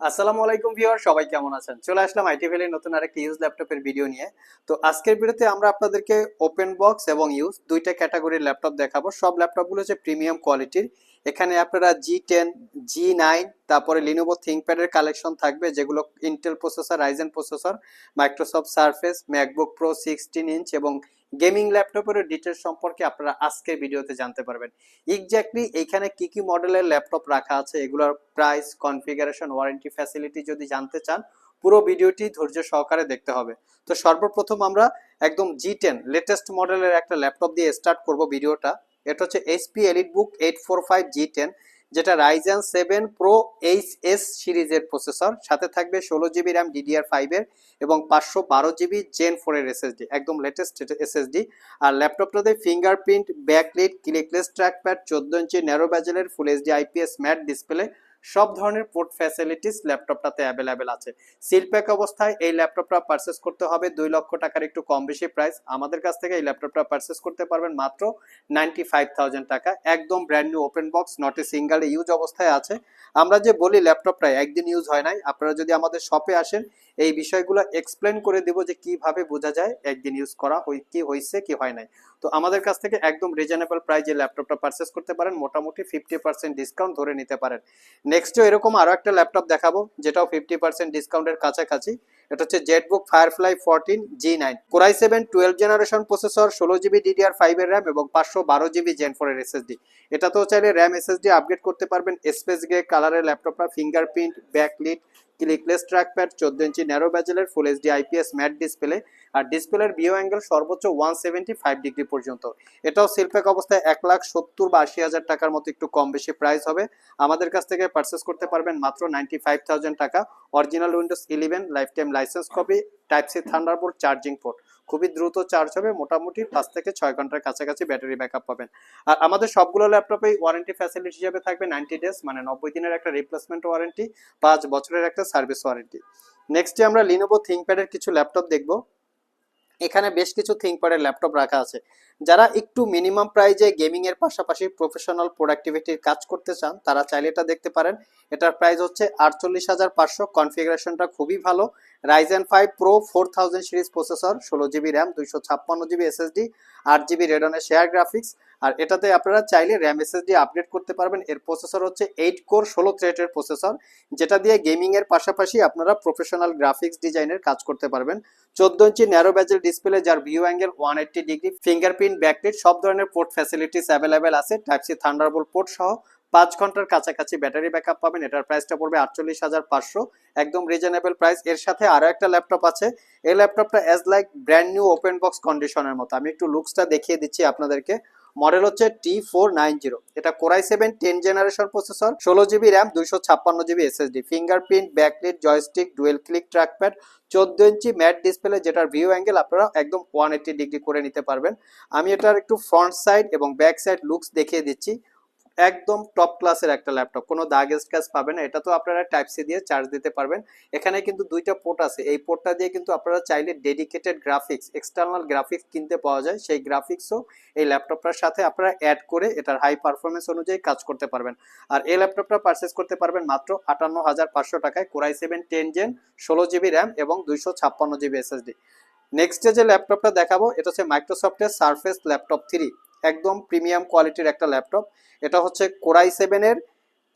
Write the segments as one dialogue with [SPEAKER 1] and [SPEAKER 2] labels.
[SPEAKER 1] আসসালামু আলাইকুম ভিউয়ার, সবাই কেমন আছেন? চলে আসলাম আইটি ভ্যালির নতুন আরেকটি ইউজ ল্যাপটপের ভিডিও নিয়ে। তো আজকের ভিডিওতে আমরা আপনাদেরকে ওপেন বক্স এবং ইউজ দুইটা ক্যাটাগরির ল্যাপটপ দেখাবো। সব ল্যাপটপগুলো হচ্ছে প্রিমিয়াম কোয়ালিটির এখানে আপনারা জি টেন জি নাইন তারপরে লিনোভো থিঙ্কপ্যাডের কালেকশন থাকবে, যেগুলো Intel processor Ryzen processor Microsoft Surface MacBook Pro sixteen inch এবং গেমিং ল্যাপটপের ডিটেলস সম্পর্কে আপনারা আজকের ভিডিওতে জানতে পারবেন। এক্স্যাক্টলি এইখানে কি কি মডেলের ল্যাপটপ রাখা আছে, এগুলোর প্রাইস কনফিগারেশন ওয়ারেন্টি ফ্যাসিলিটি যদি জানতে চান, পুরো ভিডিওটি ধৈর্য সহকারে দেখতে হবে। তো সর্বপ্রথম আমরা একদম জি টেন লেটেস্ট মডেলের একটা ল্যাপটপ দিয়ে স্টার্ট করব ভিডিওটা। এটা হচ্ছে HP EliteBook eight four five G ten যেটা Ryzen seven pro H S সিরিজের প্রসেসর সাথে থাকবে ষোলো জিবি র্যাম ডিডিআর ফাইভের এবং পাঁচশো বারো জিবি জেন ফোরের এসএসডি একদম লেটেস্ট এসএসডি আর ল্যাপটপটাতে ফিঙ্গারপ্রিন্ট ব্যাকলিট ক্লিকলেস ট্র্যাকপ্যাড চোদ্দ ইঞ্চি narrow ব্যাজেলের full HD IPS matte display সব ধরনের পোর্ট ফ্যাসিলিটিস ল্যাপটপটাতে অ্যাভেলেবেল আছে। সিল প্যাক অবস্থায় এই ল্যাপটপটা পারচেস করতে হবে দুই লক্ষ টাকার একটু কম বেশি প্রাইস আমাদের কাছ থেকে এই ল্যাপটপটা পারচেস করতে পারবেন মাত্র নাইনটি ফাইভ টাকা। একদম brand new open box not a single use অবস্থায় আছে। আমরা যে বলি ল্যাপটপটা একদিন ইউজ হয় নাই। আপনারা যদি আমাদের শপে আসেন এই বিষয়গুলো এক্সপ্লেন করে দেব যে কীভাবে বোঝা যায়, একদিন ইউজ করা হই, কি হয়েছে কি হয় নাই। তো আমাদের কাছ থেকে একদম রিজনেবল প্রাইজে ল্যাপটপটা পারচেস করতে পারেন, মোটামুটি ফিফটি পার্সেন্ট ডিসকাউন্ট ধরে নিতে পারেন। নেক্সটও এরকম আরও একটা ল্যাপটপ দেখাবো, যেটাও ফিফটি পার্সেন্ট ডিসকাউন্টের কাছাকাছি। এটা হচ্ছে ZBook Firefly fourteen G nine core i seven twelve generation processor ষোলো জিবি ডিডিআর ফাইভের র্যাম এবং পাঁচশো বারো জিবি জেন ফোরের এসএসডি এটা তো চাইলে র্যাম এসএসডি আপগ্রেড করতে পারবেন। স্পেস গ্রে কালারের ল্যাপটপটা ফিঙ্গারপ্রিন্ট ব্যাকলিট ক্লিকলেস ট্র্যাকপ্যাড চোদ্দ ইঞ্চি narrow ব্যাজেলের full HD IPS matte display আর ডিসপ্লের ভিও অ্যাঙ্গেল সর্বোচ্চ ওয়ান সেভেন্টি ফাইভ ডিগ্রি পর্যন্ত। এটাও সিলপ্যাক অবস্থায় এক লাখ সত্তর বা আশি হাজার টাকার মতো একটু কম বেশি প্রাইস হবে। আমাদের কাছ থেকে পারচেস করতে পারবেন মাত্র নাইনটি ফাইভ থাউজেন্ড টাকা। Original Windows eleven lifetime license copy type C Thunderbolt charging port খুবই দ্রুত চার্জ হবে, মোটামুটি পাঁচ থেকে ছয় ঘণ্টার কাছাকাছি ব্যাটারি ব্যাকআপ পাবেন। আর আমাদের সবগুলো ল্যাপটপে ওয়ারেন্টি ফ্যাসিলিটি হিসেবে থাকবে নাইনটি ডেজ মানে নব্বই দিনের একটা রিপ্লেসমেন্ট ওয়ারেন্টি পাঁচ বছরের একটা সার্ভিস ওয়ারেন্টি নেক্সটে আমরা লিনোভো থিঙ্কপ্যাডের কিছু ল্যাপটপ দেখব। এখানে বেশ কিছু থিঙ্কপ্যাডের ল্যাপটপ রাখা আছে। যারা একটু মিনিমাম প্রাইজে গেমিং এর পাশাপাশি প্রফেশনাল প্রোডাক্টিভিটির কাজ করতে চান, তারা চাইলে এটা দেখতে পারেন। এটার প্রাইস হচ্ছে আটচল্লিশ হাজার পাঁচশো। কনফিগারেশনটা খুবই ভালো। Ryzen five pro four thousand series processor ষোলো জিবি র্যাম দুইশো ছাপ্পান্ন জিবি এসএসডি আট জিবি রেডনের শেয়ার গ্রাফিক্স আর এটাতে আপনারা চাইলে র্যাম এসএসডি আপডেট করতে পারবেন। এর প্রসেসর হচ্ছে এইট কোর ষোলো থ্রেটের প্রসেসর যেটা দিয়ে গেমিং এর পাশাপাশি আপনারা প্রফেশনাল গ্রাফিক্স ডিজাইনের কাজ করতে পারবেন। চোদ্দ ইঞ্চি ন্যারো ব্যাজেল ডিসপ্লে যার view angle one eighty degree fingerprint backlit সব ধরনের পোর্ট ফ্যাসিলিটিস অ্যাভেলেবেল আছে। টাইপ সি থান্ডারবোল্ট পোর্ট সহ পাঁচ ঘণ্টার কাছাকাছি ব্যাটারি ব্যাকআপ পাবেন। এটার প্রাইসটা পড়বে আটচল্লিশ হাজার পাঁচশো। একদম রিজনেবল প্রাইস এর সাথে আরও একটা ল্যাপটপ আছে। এই ল্যাপটপটা as like brand new open box কন্ডিশনের মতো। আমি একটু লুকসটা দেখিয়ে দিচ্ছি আপনাদেরকে। মডেল হচ্ছে টি ফোর নাইন জিরো এটা core i seven ten generation processor ষোলো জিবি র্যাম দুইশো ছাপ্পান্ন GB SSD fingerprint backlit joystick dual click trackpad চোদ্দ ইঞ্চি ম্যাট ডিসপ্লে যেটার ভিউ অ্যাঙ্গেল আপনারা একদম ওয়ান এইটি ডিগ্রি করে নিতে পারবেন। আমি এটার একটু ফ্রন্ট সাইড এবং ব্যাক সাইড লুকস দেখিয়ে দিচ্ছি। একদম টপ ক্লাসের একটা ল্যাপটপ কোনো দাগ স্ক্র্যাচ পাবেন এটা তো আপনারা টাইপ সি দিয়ে চার্জ দিতে পারবেন। এখানে কিন্তু দুইটা পোর্ট আছে। এই পোর্টটা দিয়ে কিন্তু আপনারা চাইলে ডেডিকেটেড গ্রাফিক্স এক্সটার্নাল গ্রাফিক্স কিনতে পাওয়া যায়। সেই গ্রাফিক্সও এই ল্যাপটপটার সাথে আপনারা অ্যাড করে এটার হাই পারফরমেন্স অনুযায়ী কাজ করতে পারবেন। আর এই ল্যাপটপটা পারচেস করতে পারবেন মাত্র আটান্ন হাজার পাঁচশো টাকায় core i seven ten gen ষোলো জিবি র্যাম এবং দুইশো ছাপ্পান্ন জিবি এসএসডি নেক্সট যে ল্যাপটপটা দেখাবো, এটা হচ্ছে মাইক্রোসফটের সারফেস ল্যাপটপ থ্রি একদম প্রিমিয়াম কোয়ালিটির একটা ল্যাপটপ। এটা হচ্ছে কোরাই সেভেনের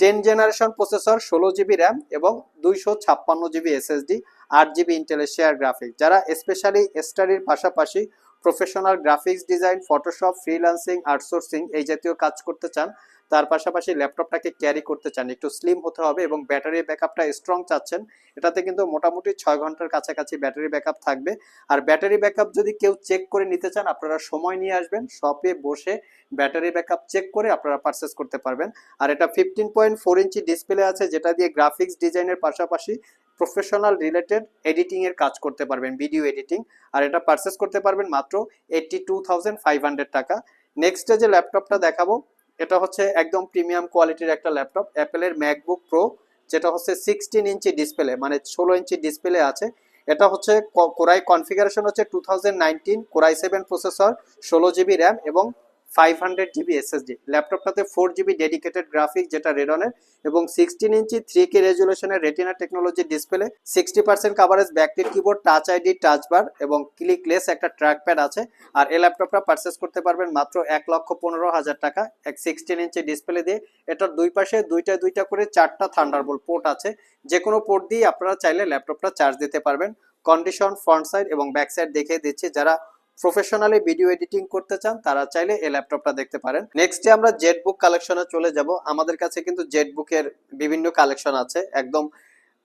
[SPEAKER 1] টেন জেনারেশন প্রসেসর, ষোলো জিবি র্যাম এবং দুইশো ছাপ্পান্ন জিবি এসএসডি, আট জিবি ইন্টেলের শেয়ার গ্রাফিক্স যারা স্পেশালি স্টাডির পাশাপাশি professional graphics design Photoshop freelancing outsourcing এই জাতীয় কাজ করতে চান তার পাশাপাশি ল্যাপটপটাকে ক্যারি করতে চান। একটু স্লিম হতে হবে এবং ব্যাটারি ব্যাকআপটা স্ট্রং চাচ্ছেন। এটাতে কিন্তু মোটামুটি ছয় ঘণ্টার কাছাকাছি ব্যাটারি ব্যাকআপ থাকবে। আর ব্যাটারি ব্যাকআপ যদি কেউ চেক করে নিতে চান, আপনারা সময় নিয়ে আসবেন। শপে বসে ব্যাটারি ব্যাকআপ চেক করে আপনারা পারচেস করতে পারবেন। আর এটা fifteen point four inch display আছে, যেটা দিয়ে গ্রাফিক্স ডিজাইনের পাশাপাশি প্রফেশনাল রিলেটেড এডিটিং এর কাজ করতে পারবেন ভিডিও এডিটিং আর এটা পারচেস করতে পারবেন মাত্র eighty two thousand five hundred টাকা নেক্সটে যে ল্যাপটপটা দেখাবো এটা হচ্ছে একদম প্রিমিয়াম কোয়ালিটির একটা ল্যাপটপ, অ্যাপেলের ম্যাকবুক প্রো, যেটা হচ্ছে সিক্সটিন ইঞ্চি ডিসপ্লে মানে ষোলো ইঞ্চি ডিসপ্লে আছে। এটা হচ্ছে কোরাই কনফিগারেশন হচ্ছে two thousand nineteen core i seven processor ষোলো জিবি র্যাম এবং ফাইভ হান্ড্রেড জিবি এসএসডি ল্যাপটপটাতে ফোর জিবি ডেডিকেটেড গ্রাফিক যেটা রেডনের এবং সিক্সটিন ইঞ্চি three K রেজুলেশনের retina technology display sixty percent coverage backlit keyboard touch ID touch bar এবং clickless একটা track pad আছে। আর এই ল্যাপটপটা পারচেস করতে পারবেন মাত্র এক লক্ষ পনেরো হাজার টাকা। এক সিক্সটিন ইঞ্চি ডিসপ্লে দিয়ে এটার দুই পাশে দুইটা দুইটা করে চারটা থান্ডারবোল্ট পোর্ট আছে। যে কোনো পোর্ট দিয়ে আপনারা চাইলে ল্যাপটপটা চার্জ দিতে পারবেন। কন্ডিশন ফ্রন্ট সাইড এবং ব্যাক সাইড দেখিয়ে দিচ্ছি। যারা প্রফেশনালি ভিডিও এডিটিং করতে চান, তারা চাইলে এই ল্যাপটপটা দেখতে পারেন। নেক্সটে আমরা জেট বুক কালেকশনে চলে যাব। আমাদের কাছে কিন্তু জেট বুকের বিভিন্ন কালেকশন আছে। একদম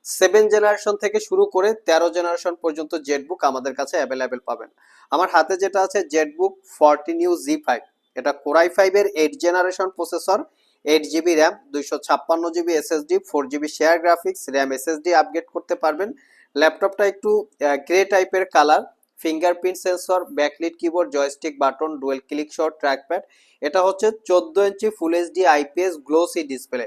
[SPEAKER 1] সেভেন জেনারেশন থেকে শুরু করে তেরো জেনারেশন পর্যন্ত জেট বুক আমাদের কাছে অ্যাভেলেবেল পাবেন। আমার হাতে যেটা আছে ZBook fourteen U G five এটা কোরাই ফাইভের eight generation processor eight GB RAM দুইশো ছাপ্পান্ন GB SSD four GB share graphics RAM SSD upgrade করতে পারবেন। ল্যাপটপটা একটু গ্রে টাইপের colour fingerprint sensor backlit keyboard joystick button dual click shot trackpad এটা হচ্ছে চোদ্দ inch full HD IPS glossy display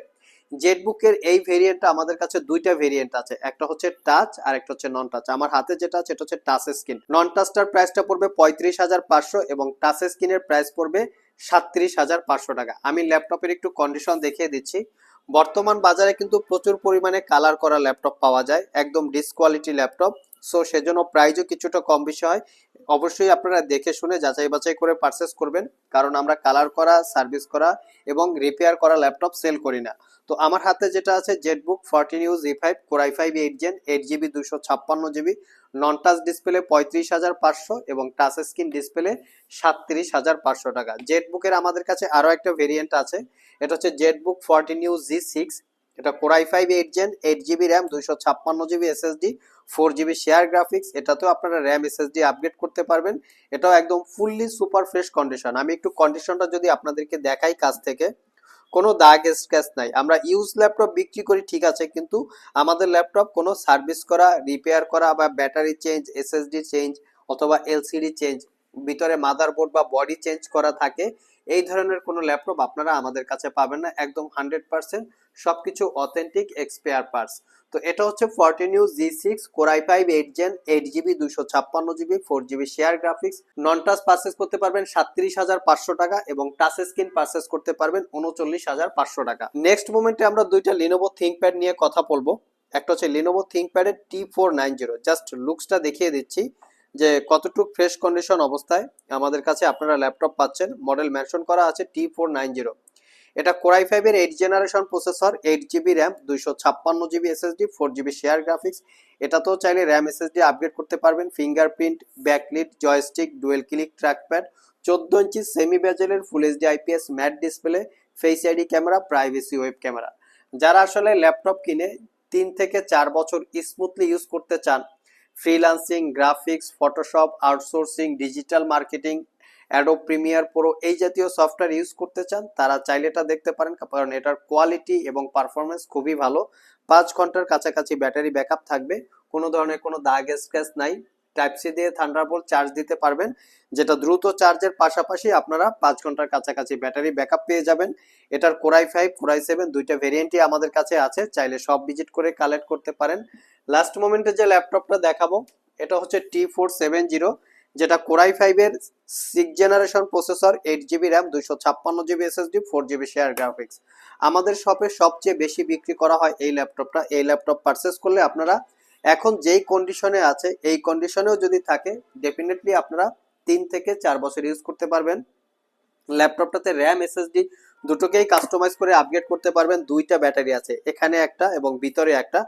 [SPEAKER 1] জেটবুকের এই ভেরিয়েন্টটা আমাদের কাছে দুইটা ভেরিয়েন্ট আছে। একটা হচ্ছে টাচ আর একটা হচ্ছে নন টাচ আমার হাতে যেটা আছে, এটা হচ্ছে টাচ স্ক্রিন নন টাচটার প্রাইসটা পড়বে পঁয়ত্রিশ হাজার পাঁচশো এবং টাচ স্ক্রিনের প্রাইস পড়বে সাতত্রিশ হাজার পাঁচশো টাকা। আমি ল্যাপটপের একটু কন্ডিশন দেখিয়ে দিচ্ছি। বর্তমান বাজারে কিন্তু প্রচুর পরিমাণে কালার করা ল্যাপটপ পাওয়া যায়। একদম ডিসকোয়ালিটি ল্যাপটপ সো সেজন্য প্রাইসও কিছুটা কম বেশি হয়। অবশ্যই আপনারা দেখে শুনে যাচাই বাছাই করে পারচেস করবেন, কারণ আমরা কালার করা সার্ভিস করা এবং রিপেয়ার করা ল্যাপটপ সেল করি না। তো আমার হাতে যেটা আছে ZBook fourteen U G five core i five eight gen eight GB দুশো ছাপ্পান্ন জিবি নন টাচ ডিসপ্লে পঁয়ত্রিশ হাজার পাঁচশো এবং টাচ স্ক্রিন ডিসপ্লে সাতত্রিশ হাজার পাঁচশো টাকা। জেটবুকের আমাদের কাছে আরও একটা ভেরিয়েন্ট আছে, এটা হচ্ছে ZBook fourteen U G six এটা core i five eight gen eight GB RAM দুইশো ছাপ্পান্ন GB SSD four GB share graphics এটাতেও আপনারা র্যাম এসএসডি আপগ্রেড করতে পারবেন। এটাও একদম ফুললি সুপার ফ্রেশ কন্ডিশন আমি একটু কন্ডিশনটা যদি আপনাদেরকে দেখাই কাছ থেকে, কোনো দাগ স্ক্র্যাচ নাই। আমরা ইউজ ল্যাপটপ বিক্রি করি, ঠিক আছে, কিন্তু আমাদের ল্যাপটপ কোনো সার্ভিস করা রিপেয়ার করা বা ব্যাটারি চেঞ্জ এসএসডি চেঞ্জ অথবা এলসিডি চেঞ্জ ভিতরে মাদারবোর্ড বা বডি চেঞ্জ করা থাকে, এই ধরনের কোনো ল্যাপটপ আপনারা আমাদের কাছে পাবেন না। একদম হান্ড্রেড পার্সেন্ট সবকিছু অথেন্টিক এক্সপেয়ার পার্টস তো এটা হচ্ছে fourteen U G six core i five eight gen eight GB দুশো ছাপ্পান্ন GB four GB share graphics non touch purchase করতে পারবেন সাতত্রিশ হাজার পাঁচশো টাকা এবং টাচ স্ক্রিন পারচেস করতে পারবেন উনচল্লিশ হাজার পাঁচশো টাকা। নেক্সট মোমেন্টে আমরা দুইটা লিনোভো থিঙ্কপ্যাড নিয়ে কথা বলব। একটা হচ্ছে Lenovo থিঙ্কপ্যাডের T four nine zero just লুকসটা দেখিয়ে দিচ্ছি যে কতটুকু ফ্রেশ কন্ডিশন অবস্থায় আমাদের কাছে আপনারা ল্যাপটপ পাচ্ছেন। মডেল মেনশন করা আছে টি ফোর নাইন জিরো এটা কোরাই ফাইভের eight generation processor eight GB RAM দুইশো ছাপ্পান্ন GB SSD four GB share graphics এটাতেও চাইলে র্যাম এসএসডি আপগ্রেড করতে পারবেন। Fingerprint backlit joystick dual click trackpad চোদ্দ ইঞ্চি semi ব্যাজেলের full HD IPS matte display face ID camera privacy web camera যারা আসলে laptop কিনে তিন থেকে চার বছর স্মুথলি ইউজ করতে চান freelancing graphics Photoshop outsourcing digital marketing Adobe Premiere Pro এই জাতীয় সফটওয়্যার ইউজ করতে চান, তারা চাইলে এটা দেখতে পারেন, কারণ এটার কোয়ালিটি এবং পারফরমেন্স খুবই ভালো। পাঁচ ঘণ্টার কাছাকাছি ব্যাটারি ব্যাকআপ থাকবে, কোনো ধরনের কোনো দাগ স্ক্র্যাচ নাই। টাইপ সি দিয়ে থান্ডারবোল্ট চার্জ দিতে পারবেন, যেটা দ্রুত চার্জের পাশাপাশি আপনারা পাঁচ ঘণ্টার কাছাকাছি ব্যাটারি ব্যাকআপ পেয়ে যাবেন। এটার কোরাই ফাইভ কোরাই সেভেন দুইটা ভেরিয়েন্টই আমাদের কাছে আছে, চাইলে সব ভিজিট করে কালেক্ট করতে পারেন। লাস্ট মোমেন্টে যে ল্যাপটপটা দেখাবো, এটা হচ্ছে টি ফোর সেভেন জিরো যেটা কোরাই ফাইভের six generation processor eight GB RAM দুইশো ছাপ্পান্ন GB SSD four GB share graphics আমাদের শপে সবচেয়ে বেশি বিক্রি করা হয় এই ল্যাপটপটা। এই ল্যাপটপ পারচেস করলে আপনারা এখন যেই কন্ডিশনে আছে, এই কন্ডিশনেও যদি থাকে ডেফিনেটলি আপনারা তিন থেকে চার বছর ইউজ করতে পারবেন। ল্যাপটপটাতে র্যাম এসএসডি দুটোকেই কাস্টমাইজ করে আপগ্রেড করতে পারবেন। দুইটা ব্যাটারি আছে, এখানে একটা এবং ভিতরে একটা।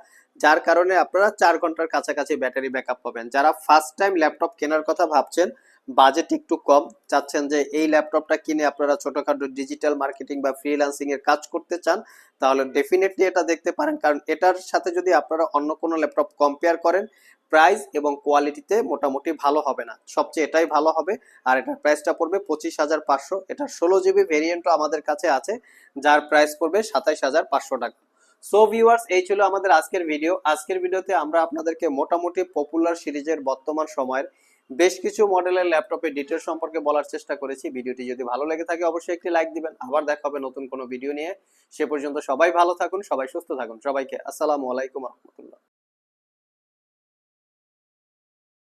[SPEAKER 1] যার কারণে আপনারা চার ঘণ্টার কাছাকাছি ব্যাটারি ব্যাকআপ পাবেন। যারা ফার্স্ট টাইম ল্যাপটপ কেনার কথা ভাবছেন বাজেট একটু কম, চাচ্ছেন যে এই ল্যাপটপটা কিনে আপনারা ছোটখাটো ডিজিটাল মার্কেটিং বা ফ্রিল্যান্সিং এর কাজ করতে চান, তাহলে ডেফিনেটলি এটা দেখতে পারেন। কারণ এটার সাথে যদি আপনারা অন্য কোনো ল্যাপটপ কম্পেয়ার করেন প্রাইস এবং কোয়ালিটিতে মোটামুটি ভালো হবে না। সবচেয়ে এটাই ভালো হবে। আর এটার প্রাইসটা পড়বে পঁচিশ হাজার পাঁচশো। এটা ষোলো জিবি ভেরিয়েন্টও আমাদের কাছে আছে, যার প্রাইস পড়বে সাতাইশ হাজার পাঁচশো টাকা। সো ভিউয়ার্স এই ছিল আমাদের আজকের ভিডিও আজকের ভিডিওতে আমরা আপনাদেরকে মোটামুটি পপুলার সিরিজের বর্তমান সময়ের বেশ কিছু মডেলের ল্যাপটপের ডিটেল সম্পর্কে বলার চেষ্টা করেছি। ভিডিওটি যদি ভালো লেগে থাকে, অবশ্যই একটি লাইক দিবেন। আবার দেখা হবে নতুন কোনো ভিডিও নিয়ে। সে পর্যন্ত সবাই ভালো থাকুন, সবাই সুস্থ থাকুন। সবাইকে আসসালামু আলাইকুম রহমতুল্লাহ।